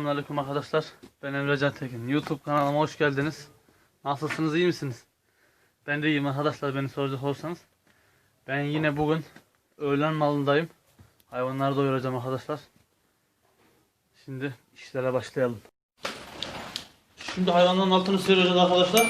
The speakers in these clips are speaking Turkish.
Selamünaleyküm arkadaşlar. Ben Emre Can Tekin. YouTube kanalıma hoş geldiniz. Nasılsınız, iyi misiniz? Ben de iyiyim arkadaşlar beni soracak olursanız. Ben yine bugün öğlen malındayım. Hayvanları doyuracağım arkadaşlar. Şimdi işlere başlayalım. Şimdi hayvanların altını sıyıracağız arkadaşlar.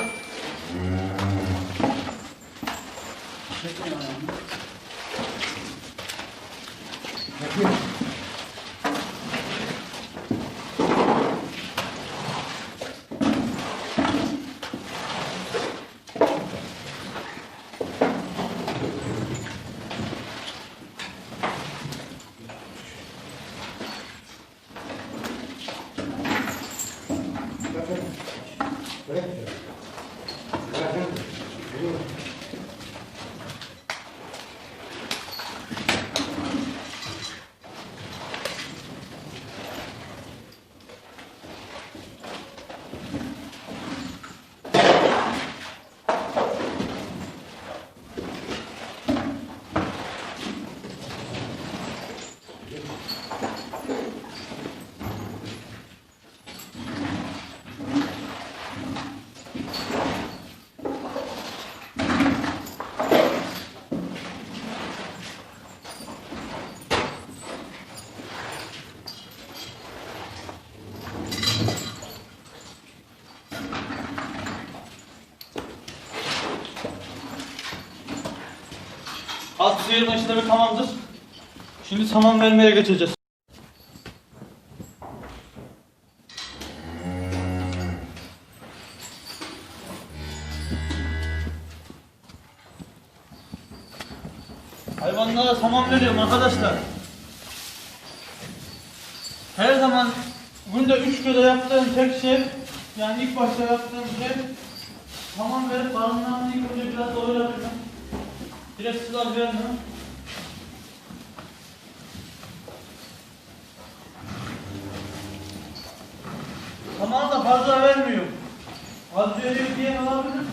Alt sıyırma işlemi tamamdır. Şimdi saman vermeye geçeceğiz. Hayvanlara saman veriyorum arkadaşlar. Her zaman günde üç kere yaptığım tek şey yani ilk başta yaptığım şey saman verip barınlarını ilk önce biraz doyurabilirim. Direkt sular vermiyorum. Samanı da fazla vermiyor. Az veriyor diye olabilir.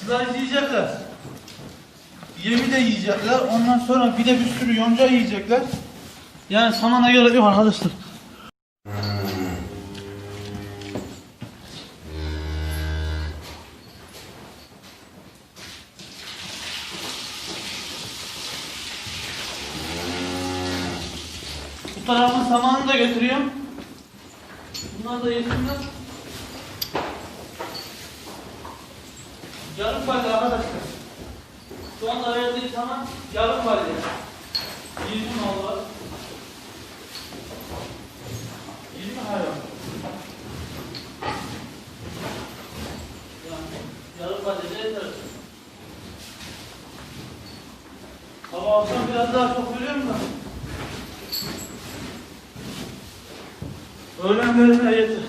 Sular yiyecekler. Yemi de yiyecekler. Ondan sonra bir de bir sürü yonca yiyecekler. Yani samana gerek yok arkadaşlar. Bu tarafın samanını da götürüyorum. Bunlar da yesinler. Yarım balya arkadaşlar. Şu anda verdiği saman yarım balya. 20 mal var. 20 hayvan. Yani yarım balya yeter. Sabah akşam biraz daha çok veriyorum da. Öğlen vermeye yeter.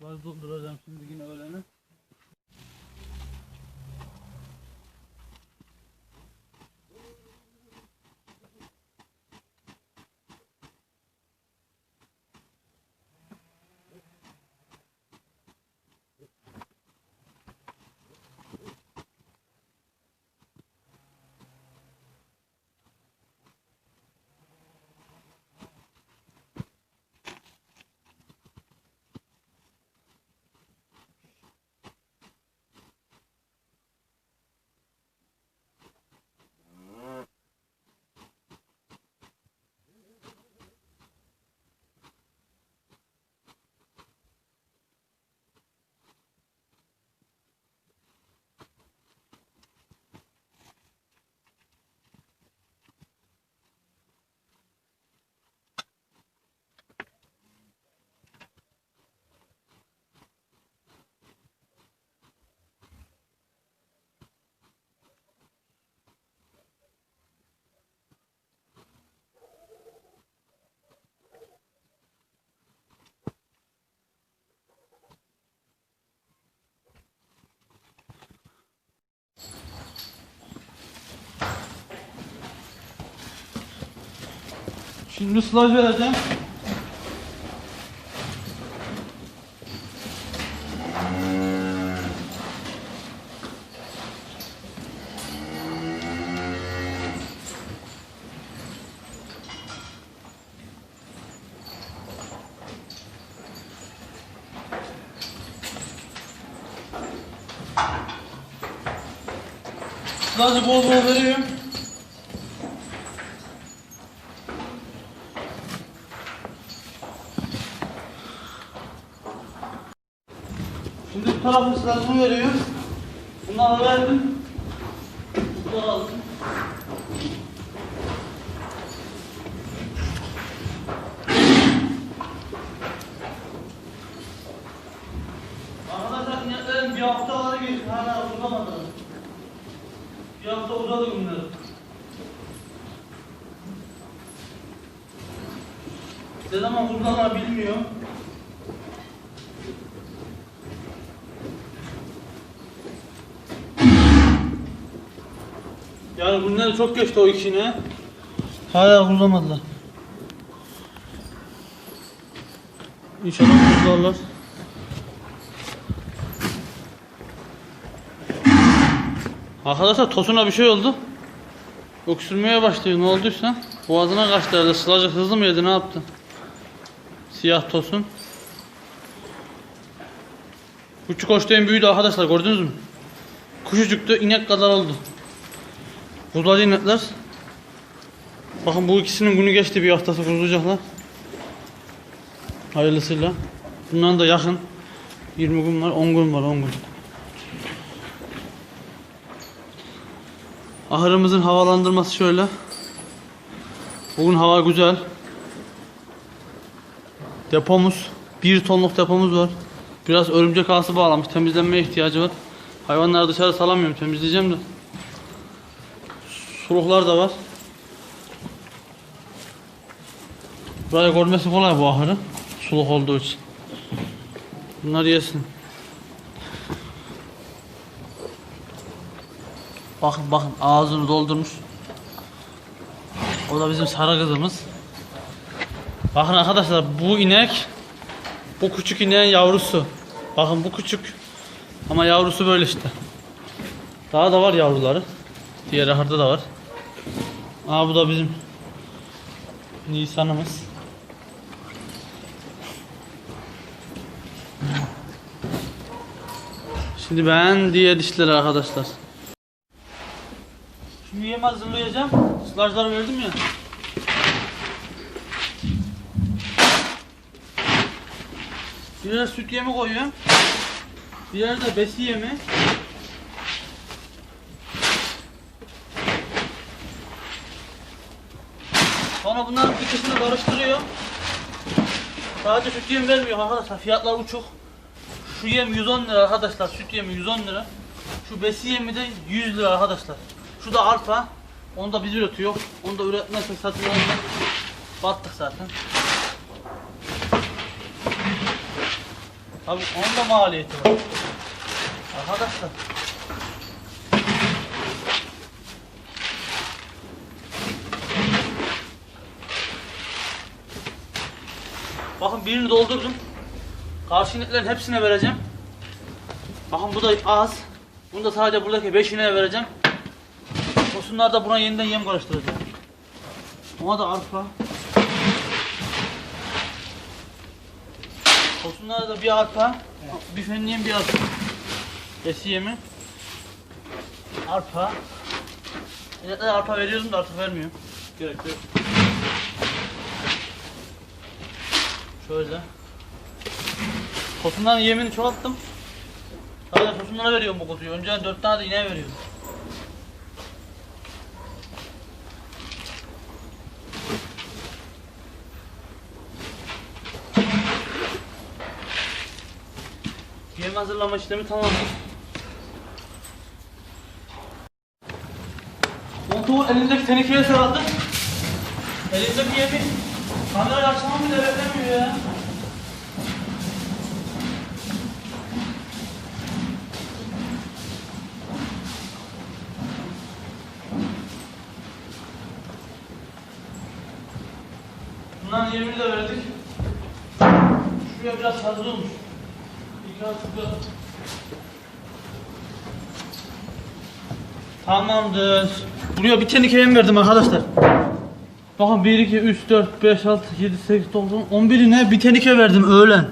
Var dolduracağım şimdi Şimdi bir slaj vereceğim. Sadece bol bol veriyorum. Sılacını veriyorum. Bunları verdim. Bunları aldım. Arkadaşlar ineklerin bir haftaları geçti. Hala uzamadı. Bir hafta uzadı bunlar. Ne zaman uzanlar bilmiyor. Bunlar çok geçti o ikine. Hala uzamadılar. İnşallah uzarlar. Arkadaşlar tosuna bir şey oldu. Öksürmeye başlıyor ne olduysa. Boğazına kaçtı herhalde. Sılacık hızlı mı yedi ne yaptı? Siyah tosun. Küçük hoşteyin büyüdü arkadaşlar gördünüz mü? Küçücüktü inek kadar oldu. Kuzular inekler. Bakın bu ikisinin günü geçti bir haftası kurulacaklar. Hayırlısıyla. Bundan da yakın. 20 gün var 10 gün var 10 gün. Ahırımızın havalandırması şöyle. Bugün hava güzel. Depomuz, bir tonluk depomuz var. Biraz örümcek ağası bağlamış, temizlenmeye ihtiyacı var. Hayvanları dışarı salamıyorum, temizleyeceğim de. Suluklar da var. Burayı görmesi kolay bu ahırı. Suluk olduğu için. Bunlar yesin. Bakın bakın ağzını doldurmuş. O da bizim sarı kızımız. Bakın arkadaşlar bu inek bu küçük ineğin yavrusu. Bakın bu küçük. Ama yavrusu böyle işte. Daha da var yavruları. Diğer ahırda da var. Aa bu da bizim Nisan'ımız. Şimdi ben diğer dişleri arkadaşlar. Şimdi yem hazırlayacağım. Slajları verdim ya. Birer süt yemi koyuyorum. Birer de besi yemi. Sonra bunların ikisini karıştırıyor. Sadece süt yemi vermiyor arkadaşlar. Fiyatlar uçuk. Şu yem 110 lira arkadaşlar. Süt yemi 110 lira. Şu besi yemi de 100 lira arkadaşlar. Şu da arpa. Onu da biz üretiyor. Onu da üretmezsek satın alırsak battık zaten. Tabii onun da maliyeti var. Arkadaşlar. Birini doldurdum. Karşı hepsine vereceğim. Bakın bu da az. Bunu da sadece buradaki 5 ineğe vereceğim. Tosunlar da buna yeniden yem karıştıracağım. Ona da arpa. Tosunlara da bir arpa. Bir fenliğin bir arpa. Besi yemi. Arpa. İneklere arpa veriyorum da artık vermiyorum. Gerek yok. Şöyle. Tosunların yemini çoğalttım. Sadece tosunlara veriyorum bu kutuyu. Önceden 4 tane de ineğe veriyorum. Yem hazırlama işlemi tamamdır. Montuğu elindeki tenekeye sarıldı. Elindeki yemi kamerayı açmam bile beklemiyor ya. Bunların yemini de verdik. Şuraya biraz fazla olmuş. İki artı bir. Tamamdır. Buraya bir tenike yem verdim arkadaşlar. Bakın 1, 2, 3, 4, 5, 6, 7, 8, 9, 10, 11'i ne? Bir tenike verdim öğlen.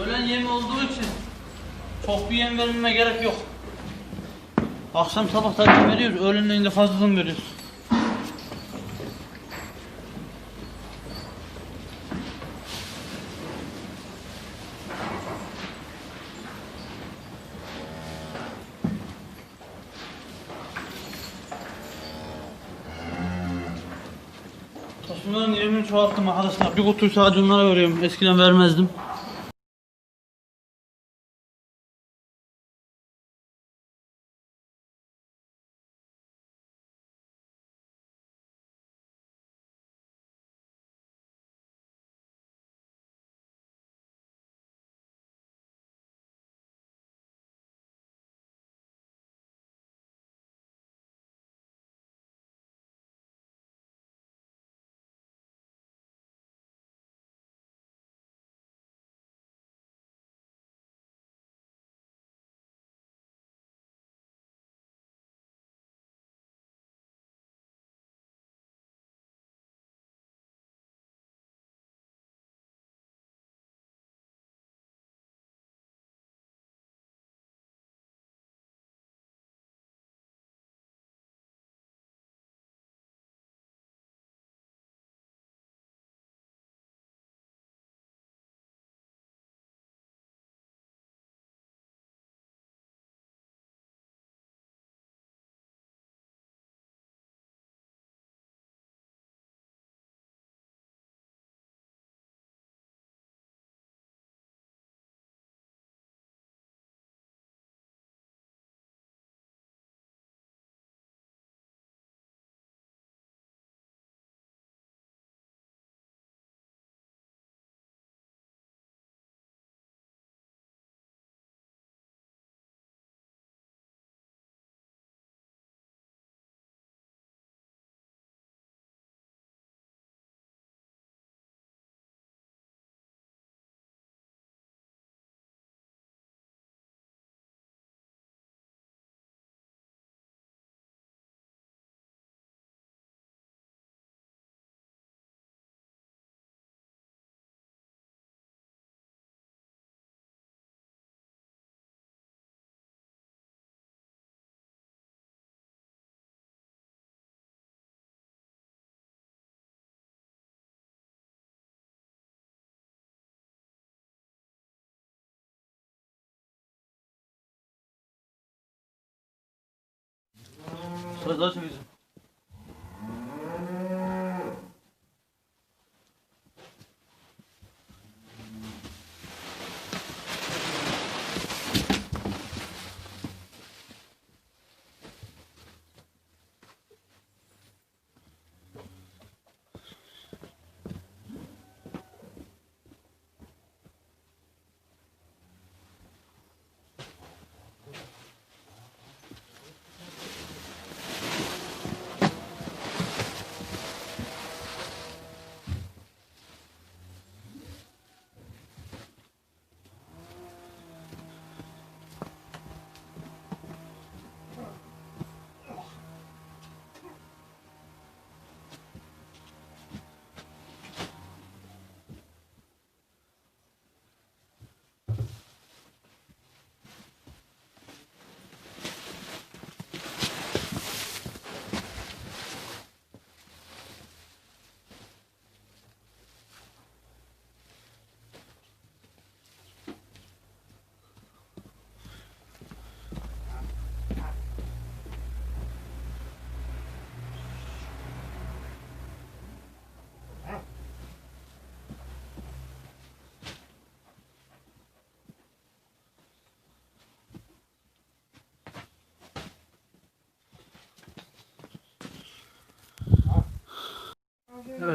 Öğlen yem olduğu için çok bir yem vermeme gerek yok. Akşam sabah zaten veriyoruz, öğlenleyin de fazladan veriyoruz. Tosunların yemini çoğalttım arkadaşlar. Bir kutuyu sadece onlara veriyorum. Eskiden vermezdim. Sırada çekeceğim.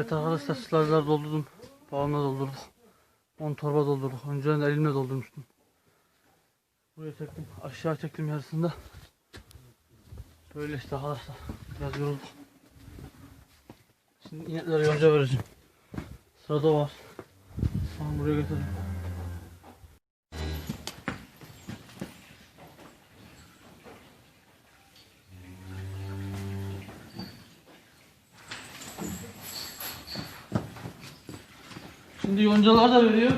Evet arkadaşlar sılajlar doldurdum. Bağımla doldurduk. 10 torba doldurduk. Önceden de elimle doldurmuştum. Buraya çektim. Aşağı çektim yarısında. Böyle işte arkadaşlar. Biraz yorulduk. Şimdi ineklere yonca vereceğim. Sırada var. Tamam buraya getirdim. Şimdi yoncalar da veriyor.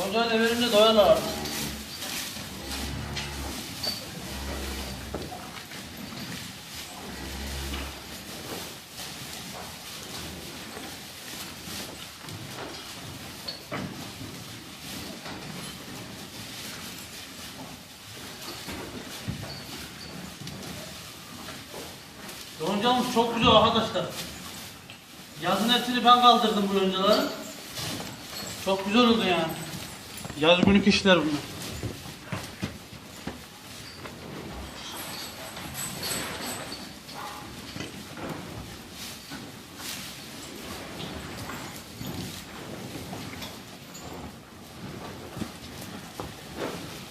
Yonca ne verince doyarlar artık. Arkadaşlar. Yazın hepsini ben kaldırdım bu yoncaları. Çok güzel oldu yani. Yaz günlük işler bunlar.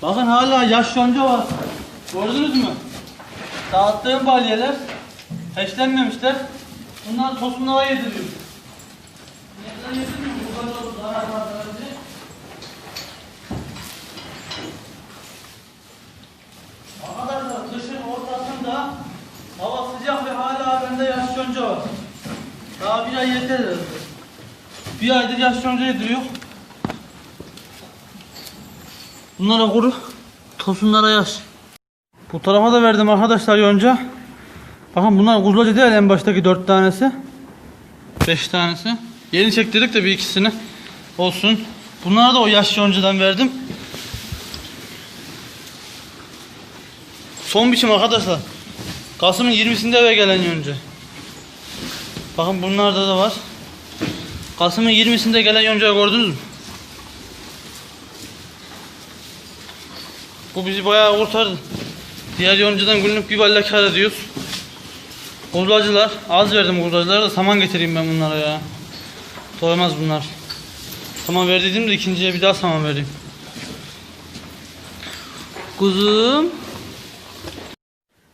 Bakın hala yaş yonca var. Gördünüz mü? Dağıttığım balyeler peşlenmemişler. Bunlar tosunlara yediriyor. Neden yedirmiyor? Bu kadar oldu. Daha var önce. Arkadaşlar kışın ortasında hava sıcak ve hala bende yaş yonca var. Daha bir ay yeter. Bir aydır yaş yonca yediriyor. Bunlara kuru, tosunlara yaş. Bu tarafa da verdim arkadaşlar yonca. Bakın bunlar kuzlacı değil en baştaki dört tanesi. Beş tanesi. Yeni çektirdik de bir ikisini olsun. Bunlara da o yaş yoncadan verdim. Son biçim arkadaşlar. Kasım'ın 20'sinde eve gelen yonca. Bakın bunlarda da var. Kasım'ın 20'sinde gelen yoncayı gördünüz mü? Bu bizi bayağı kurtardı. Diğer yoncadan günlük bir balle kar ediyoruz. Kuzlacılar. Az verdim kuzlacılara da saman getireyim ben bunlara ya. Doymaz bunlar. Saman verdiydim de ikinciye bir daha saman vereyim. Kuzum.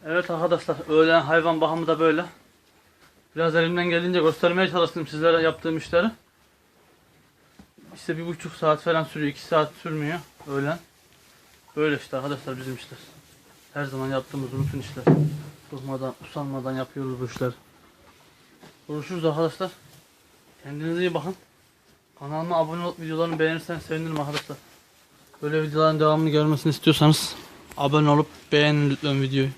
Evet arkadaşlar öğlen hayvan bakımı da böyle. Biraz elimden geldiğince göstermeye çalıştım sizlere yaptığım işleri. İşte bir buçuk saat falan sürüyor. iki saat sürmüyor öğlen. Böyle işte arkadaşlar bizim işler. Her zaman yaptığımız rutin işler. Durmadan, usanmadan yapıyoruz bu işleri. Görüşürüz arkadaşlar. Kendinize iyi bakın. Kanalıma abone olup videolarımı beğenirseniz sevinirim arkadaşlar. Böyle videoların devamını görmesini istiyorsanız abone olup beğenin lütfen videoyu.